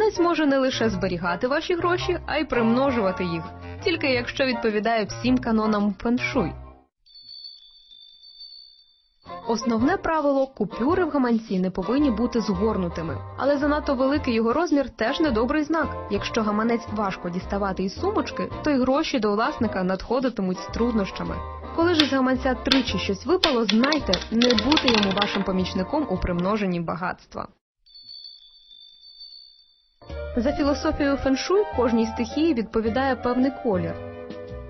Гаманець може не лише зберігати ваші гроші, а й примножувати їх, тільки якщо відповідає всім канонам феншуй. Основне правило купюри в гаманці не повинні бути згорнутими, але занадто великий його розмір теж недобрий знак. Якщо гаманець важко діставати із сумочки, то й гроші до власника надходитимуть з труднощами. Коли ж із гаманця тричі щось випало, знайте, не бути йому вашим помічником у примноженні багатства. За філософією феншуй кожній стихії відповідає певний колір.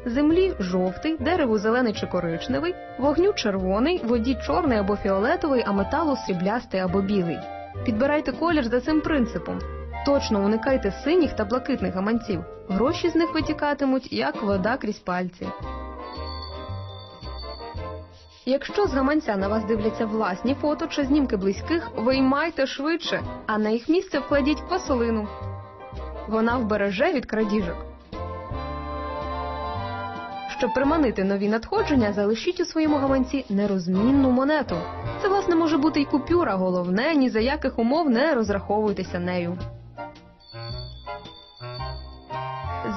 Землі жовтий, дереву зелений чи коричневий, вогню червоний, воді чорний або фіолетовий, а металу сріблястий або білий. Підбирайте колір за цим принципом. Точно уникайте синіх та блакитних гаманців. Гроші з них витікатимуть, як вода крізь пальці. Якщо з гаманця на вас дивляться власні фото чи знімки близьких, виймайте швидше, а на їх місце вкладіть квасолину. Вона вбереже від крадіжок. Щоб приманити нові надходження, залишіть у своєму гаманці нерозмінну монету. Це, власне, може бути й купюра, головне, ні за яких умов не розраховуйтеся нею.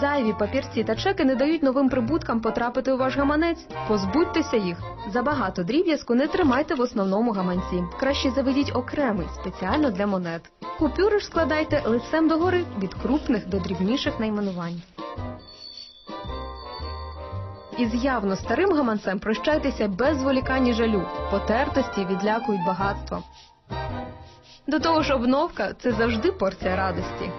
Зайві папірці та чеки не дають новим прибуткам потрапити у ваш гаманець. Позбудьтеся їх. Забагато дріб'язку не тримайте в основному гаманці. Краще заведіть окремий спеціально для монет. Купюри ж складайте лицем догори від крупних до дрібніших найменувань. Із явно старим гаманцем прощайтеся без зволікань і жалю. Потертості відлякують багатство. До того ж, обновка це завжди порція радості.